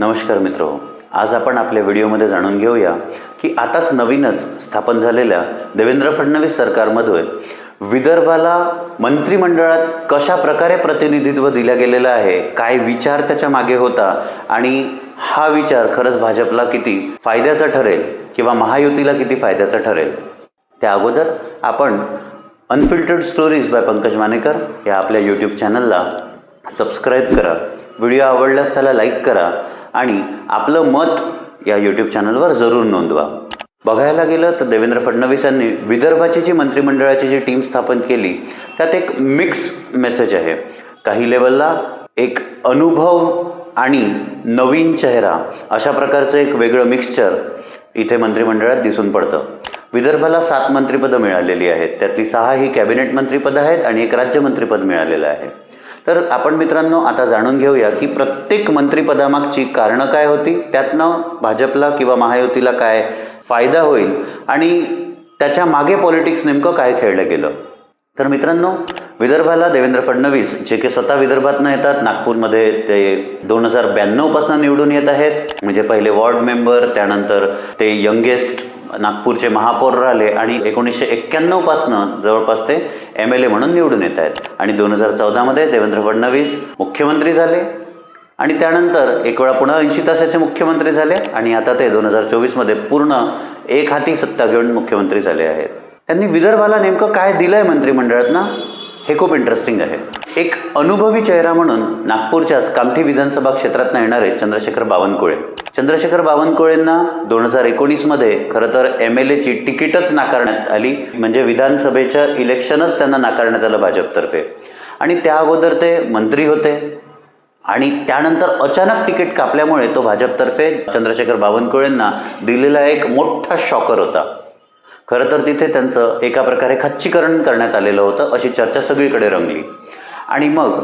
नमस्कार मित्र आज आपण आपल्या व्हिडिओमध्ये जाणून घेऊया की आताच नवीनच स्थापन झालेल्या देवेंद्र फडणवीस सरकारमध्ये विदर्भाला मंत्रिमंडळात कशा प्रकारे प्रतिनिधित्व दिलं गेलेलं आहे काय विचार त्याच्यामागे होता आणि हा विचार खरंच भाजपला किती फायद्याचा ठरेल किंवा महायुतीला किती फायद्याचा ठरेल? त्या अगोदर आपण unfiltered stories by Pankaj Manekar या आपल्या यूट्यूब चॅनलला सबस्क्राईब करा. व्हिडिओ आवडल्यास त्याला लाईक करा आणि आपलं मत या यूट्यूब चॅनलवर जरूर नोंदवा. बघायला गेलं तर देवेंद्र फडणवीस यांनी विदर्भाची जी मंत्रिमंडळाची जी टीम स्थापन केली त्यात एक मिक्स मेसेज आहे. काही लेवलला एक अनुभव आणि नवीन चेहरा अशा प्रकारचं एक वेगळं मिक्सचर इथे मंत्रिमंडळात दिसून पडतं. विदर्भाला सात मंत्रिपदं मिळालेली आहेत. त्यातली सहा ही कॅबिनेट मंत्रिपदं आहेत आणि एक राज्यमंत्रीपद मिळालेलं आहे. तर आपण मित्रांनो आता जाणून घेऊया की प्रत्येक मंत्रिपदामागची कारणं काय होती त्यातनं भाजपला किंवा महायुतीला काय फायदा होईल आणि त्याच्यामागे पॉलिटिक्स नेमकं काय खेळलं गेलं. तर मित्रांनो विदर्भाला देवेंद्र फडणवीस जे की स्वतः विदर्भातनं येतात नागपूरमध्ये ते दोन हजार ब्याण्णवपासून निवडून येत आहेत. म्हणजे पहिले वॉर्ड मेंबर त्यानंतर ते यंगेस्ट नागपूरचे महापौर राहिले आणि एकोणीसशे एक्क्याण्णवपासनं जवळपास ते एम एल ए म्हणून निवडून येत आहेत. आणि दोन हजार चौदामध्ये देवेंद्र फडणवीस मुख्यमंत्री झाले. आणि त्यानंतर एक वेळा पुन्हा ऐंशी तासाचे मुख्यमंत्री झाले. आणि आता ते दोन हजार चोवीसमध्ये पूर्ण एक हाती सत्ता घेऊन मुख्यमंत्री झाले आहेत. त्यांनी विदर्भाला नेमकं काय दिलं आहे मंत्रिमंडळात ना हे खूप इंटरेस्टिंग आहे. एक अनुभवी चेहरा म्हणून नागपूरच्याच कामठी विधानसभा क्षेत्रातनं येणारे चंद्रशेखर बावनकुळे. चंद्रशेखर बावनकुळेंना दोन हजार एकोणीसमध्ये खरं तर एम एल एची तिकीटच नाकारण्यात आली. म्हणजे विधानसभेच्या इलेक्शनच त्यांना नाकारण्यात आलं भाजपतर्फे. आणि त्या अगोदर ते मंत्री होते. आणि त्यानंतर अचानक तिकीट कापल्यामुळे तो भाजपतर्फे चंद्रशेखर बावनकुळेंना दिलेला एक मोठा शॉकर होता. खरं तर तिथे त्यांचं एका प्रकारे खच्चीकरण करण्यात आलेलं होतं अशी चर्चा सगळीकडे रंगली. आणि मग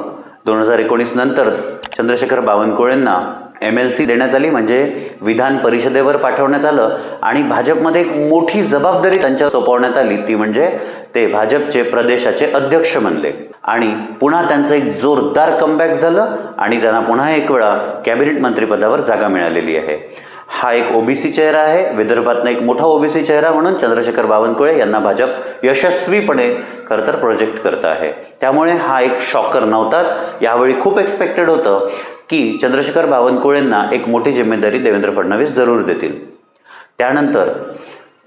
दोन हजार एकोणीस नंतर चंद्रशेखर बावनकुळेंना एम एल सी देण्यात आली म्हणजे विधान परिषदेवर पाठवण्यात आलं आणि भाजपमध्ये एक मोठी जबाबदारी त्यांच्या सोपवण्यात आली ती म्हणजे ते भाजपचे प्रदेशाचे अध्यक्ष बनले. आणि पुन्हा त्यांचं एक जोरदार कमबॅक झालं आणि त्यांना पुन्हा एक वेळा कॅबिनेट मंत्रिपदावर जागा मिळालेली आहे. हा एक ओबीसी चेहरा आहे. विदर्भातनं एक मोठा ओबीसी चेहरा म्हणून चंद्रशेखर बावनकुळे यांना भाजप यशस्वीपणे खरं तर प्रोजेक्ट करत आहे. त्यामुळे हा एक शॉकर नव्हताच. यावेळी खूप एक्सपेक्टेड होतं की चंद्रशेखर बावनकुळेंना एक मोठी जिम्मेदारी देवेंद्र फडणवीस जरूर देतील. त्यानंतर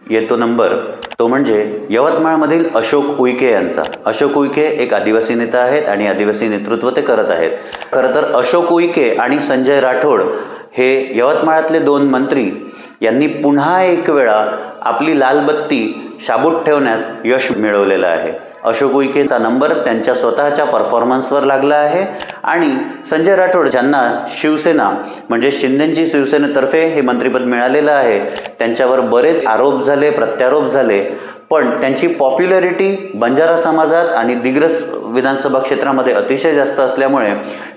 येतो नंबर तो म्हणजे यवतमाळमधील अशोक उईके यांचा. अशोक उईके एक आदिवासी नेता आहेत आणि आदिवासी नेतृत्व ते करत आहेत. खरं तर अशोक उईके आणि संजय राठोड हे यवतमाळातले दोन मंत्री यांनी पुन्हा एक वेळा आपली लालबत्ती शाबूत ठेवण्यात यश मिळवलेलं आहे. अशोक उईकेचा नंबर त्यांच्या स्वतःच्या परफॉर्मन्सवर लागला आहे. आणि संजय राठोड ज्यांना शिवसेना म्हणजे शिंदेंची शिवसेनेतर्फे हे मंत्रिपद मिळालेलं आहे त्यांच्यावर बरेच आरोप झाले प्रत्यारोप झाले. पण त्यांची पॉप्युलॅरिटी बंजारा समाजात आणि दिग्रस विधानसभा क्षेत्रामध्ये अतिशय जास्त असल्यामुळे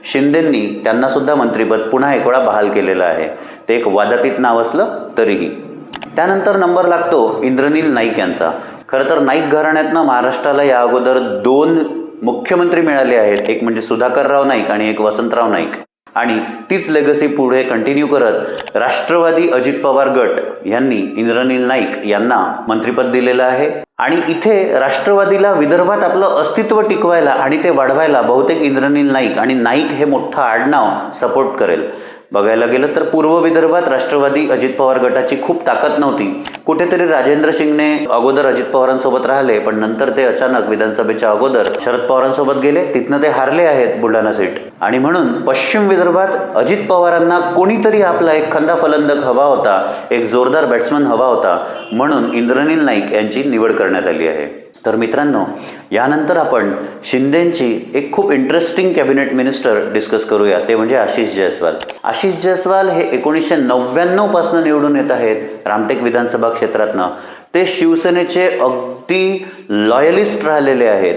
शिंदेंनी त्यांनासुद्धा मंत्रिपद पुन्हा एक वेळा बहाल केलेलं आहे. ते एक वादातीत नाव असलं तरीही. त्यानंतर नंबर लागतो इंद्रनील नाईक यांचा. खरं तर नाईक घराण्यातनं महाराष्ट्राला या अगोदर दोन मुख्यमंत्री मिळाले आहेत. एक म्हणजे सुधाकरराव नाईक आणि एक वसंतराव नाईक. आणि तीच लेगसी पुढे कंटिन्यू करत राष्ट्रवादी अजित पवार गट यांनी इंद्रनील नाईक यांना मंत्रिपद दिलेलं आहे. आणि इथे राष्ट्रवादीला विदर्भात आपलं अस्तित्व टिकवायला आणि ते वाढवायला बहुतेक इंद्रनील नाईक आणि नाईक हे मोठं आडनाव सपोर्ट करेल. बघायला गेलं तर पूर्व विदर्भात राष्ट्रवादी अजित पवार गटाची खूप ताकद नव्हती. कुठेतरी राजेंद्र शिंगणे अगोदर अजित पवारांसोबत राहिले पण नंतर ते अचानक विधानसभेच्या अगोदर शरद पवारांसोबत गेले. तिथनं ते हारले आहेत बुलढाणा सीट. आणि म्हणून पश्चिम विदर्भात अजित पवारांना कोणीतरी आपला एक खंदा फलंदक हवा होता एक जोरदार बॅट्समन हवा होता म्हणून इंद्रनील नाईक यांची निवड करण्यात आली आहे. तर मित्रांनो यानंतर आपण शिंदेंची एक खूप इंटरेस्टिंग कॅबिनेट मिनिस्टर डिस्कस करूया. ते म्हणजे आशिष जयस्वाल. आशिष जयस्वाल हे एकोणीसशे नव्याण्णवपासून निवडून येत आहेत रामटेक विधानसभा क्षेत्रातनं. ते शिवसेनेचे अगदी लॉयलिस्ट राहिलेले आहेत.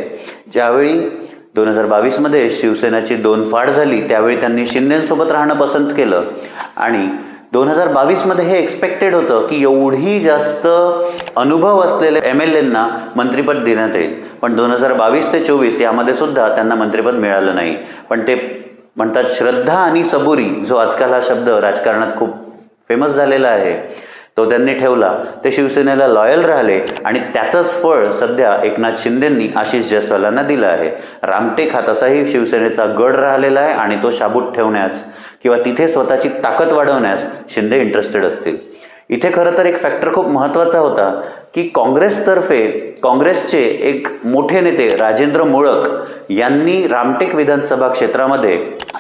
ज्यावेळी दोन हजार बावीसमध्ये शिवसेनेची दोन फाड झाली त्यावेळी त्यांनी शिंदेंसोबत राहणं पसंत केलं. आणि दोन हजार बावीसमध्ये हे एक्सपेक्टेड होतं की एवढी जास्त अनुभव असलेल्या एम एल एंना मंत्रिपद देण्यात येईल. पण दोन हजार बावीस ते चोवीस यामध्ये सुद्धा त्यांना मंत्रिपद मिळालं नाही. पण ते म्हणतात श्रद्धा आणि सबुरी जो आजकाल हा शब्द राजकारणात खूप फेमस झालेला आहे तो त्यांनी ठेवला. ते शिवसेनेला लॉयल राहिले आणि त्याचंच फळ सध्या एकनाथ शिंदेंनी आशिष जयस्वालांना दिलं आहे. रामटेक हा तसाही शिवसेनेचा गड राहिलेला आहे आणि तो शाबूत ठेवण्यास किंवा तिथे स्वतःची ताकद वाढवण्यास शिंदे इंटरेस्टेड असतील. इथे खरं तर एक फॅक्टर खूप महत्त्वाचा होता की काँग्रेसतर्फे काँग्रेसचे एक मोठे नेते राजेंद्र मोळक यांनी रामटेक विधानसभा क्षेत्रामध्ये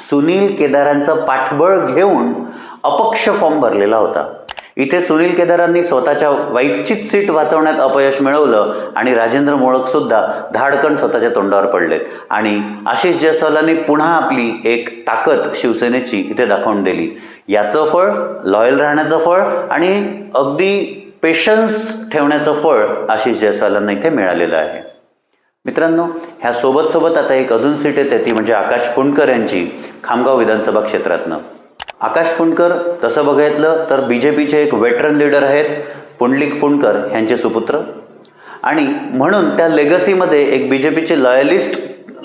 सुनील केदारांचं पाठबळ घेऊन अपक्ष फॉर्म भरलेला होता. इथे सुनील केदारांनी स्वतःच्या वाईफचीच सीट वाचवण्यात अपयश मिळवलं आणि राजेंद्र मोळक सुद्धा धाडकन स्वतःच्या तोंडावर पडलेत. आणि आशिष जयस्वालांनी पुन्हा आपली एक ताकद शिवसेनेची इथे दाखवून दिली. याचं फळ लॉयल राहण्याचं फळ आणि अगदी पेशन्स ठेवण्याचं फळ आशिष जयस्वालांना इथे मिळालेलं आहे. मित्रांनो ह्या सोबत सोबत आता एक अजून सीट येते ती म्हणजे आकाश फुंडकर यांची खामगाव विधानसभा क्षेत्रातनं. आकाश फुंडकर तसं बघितलं तर बी जे पीचे एक वेटरन लीडर आहेत पुंडलिक फुंडकर यांचे सुपुत्र. आणि म्हणून त्या लेगसीमध्ये एक बी जे पीचे लॉयलिस्ट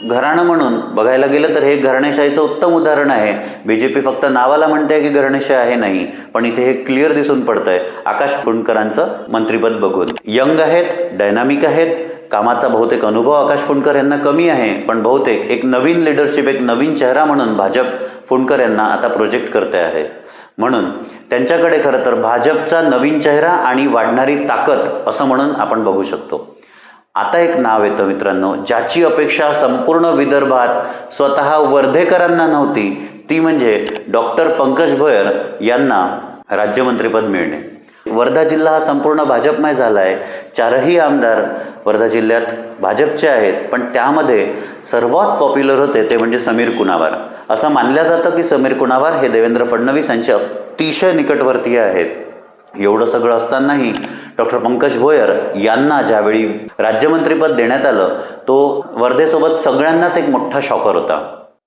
घराणं म्हणून बघायला गेलं तर हे घराणेशाहीचं उत्तम उदाहरण आहे. बी जे पी फक्त नावाला म्हणते की घराणेशाही आहे नाही पण इथे हे क्लिअर दिसून पडतंय. आकाश फुंडकरांचं मंत्रिपद बघून. यंग आहेत डायनामिक आहेत कामाचा बहुतेक अनुभव आकाश फुंडकर यांना कमी आहे पण बहुतेक एक नवीन लिडरशिप एक नवीन चेहरा म्हणून भाजप फुंडकर यांना आता प्रोजेक्ट करते आहे. म्हणून त्यांच्याकडे खरं तर भाजपचा नवीन चेहरा आणि वाढणारी ताकद असं म्हणून आपण बघू शकतो. आता एक नाव येतं मित्रांनो ज्याची अपेक्षा संपूर्ण विदर्भात स्वतः वर्धेकरांना नव्हती ती म्हणजे डॉक्टर पंकज भोयर यांना राज्यमंत्रीपद मिळणे. वर्धा जिल्हा हा संपूर्ण भाजपमय झाला आहे चारही आमदार वर्धा जिल्ह्यात भाजपचे आहेत. पण त्यामध्ये सर्वात पॉप्युलर होते ते म्हणजे समीर कुणावार. असं मानलं जातं की समीर कुणावार हे देवेंद्र फडणवीस यांचे अतिशय निकटवर्तीय आहेत. एवढं सगळं असतानाही डॉक्टर पंकज भोयर यांना ज्यावेळी राज्यमंत्रीपद देण्यात आलं तो वर्धेसोबत सगळ्यांनाच एक मोठा शॉकर होता.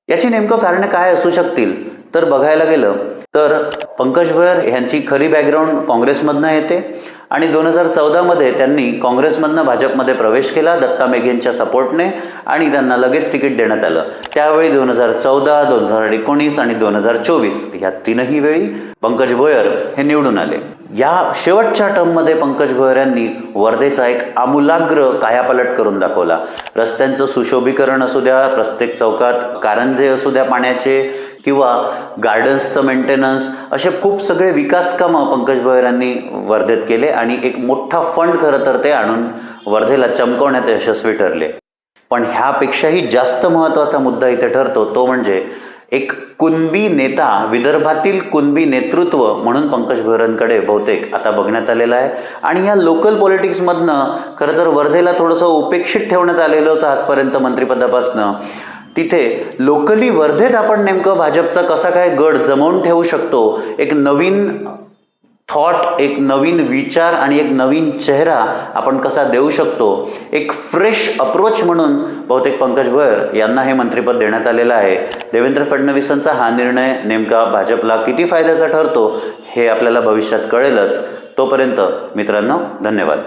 याची नेमकं कारणं काय असू शकतील? तर बघायला गेलं तर पंकज भोयर यांची खरी बॅकग्राऊंड काँग्रेसमधनं येते आणि दोन हजार चौदामध्ये त्यांनी काँग्रेसमधनं भाजपमध्ये प्रवेश केला दत्ता मेघेंच्या सपोर्टने आणि त्यांना लगेच तिकीट देण्यात आलं. त्यावेळी दोन हजार चौदा दोन हजार एकोणीस आणि दोन हजार चोवीस ह्या तीनही वेळी पंकज भोयर हे निवडून आले. या शेवटच्या टर्ममध्ये पंकज भोयर यांनी वर्धेचा एक आमूलाग्र कायापालट करून दाखवला. रस्त्यांचं सुशोभीकरण असू द्या प्रत्येक चौकात कारंजे असू द्या पाण्याचे किंवा गार्डन्सचं मेंटेनन्स असे खूप सगळे विकासकामं पंकज भोयर यांनी वर्धेत केले आणि एक मोठा फंड खरं तर ते आणून वर्धेला चमकवण्यात यशस्वी ठरले. पण ह्यापेक्षाही जास्त महत्त्वाचा मुद्दा इथे ठरतो तो म्हणजे एक कुणबी नेता विदर्भातील कुणबी नेतृत्व म्हणून पंकज भोयरांकडे बहुतेक आता बघण्यात आलेलं आहे. आणि या लोकल पॉलिटिक्समधनं खरं तर वर्धेला थोडंसं उपेक्षित ठेवण्यात आलेलं होतं आजपर्यंत मंत्रिपदापासनं. तिथे लोकली वर्धेत आपण नेमकं भाजपचा कसा काय गड जमवून ठेवू शकतो? एक नवीन थॉट एक नवीन विचार आणि एक नवीन चेहरा आपण कसा देऊ शकतो? एक फ्रेश अप्रोच म्हणून बहुतेक पंकज भर यांना हे मंत्रिपद देण्यात आलेलं आहे. देवेंद्र फडणवीसांचा हा निर्णय नेमका भाजपला किती फायद्याचा ठरतो हे आपल्याला भविष्यात कळेलच. तोपर्यंत मित्रांनो धन्यवाद.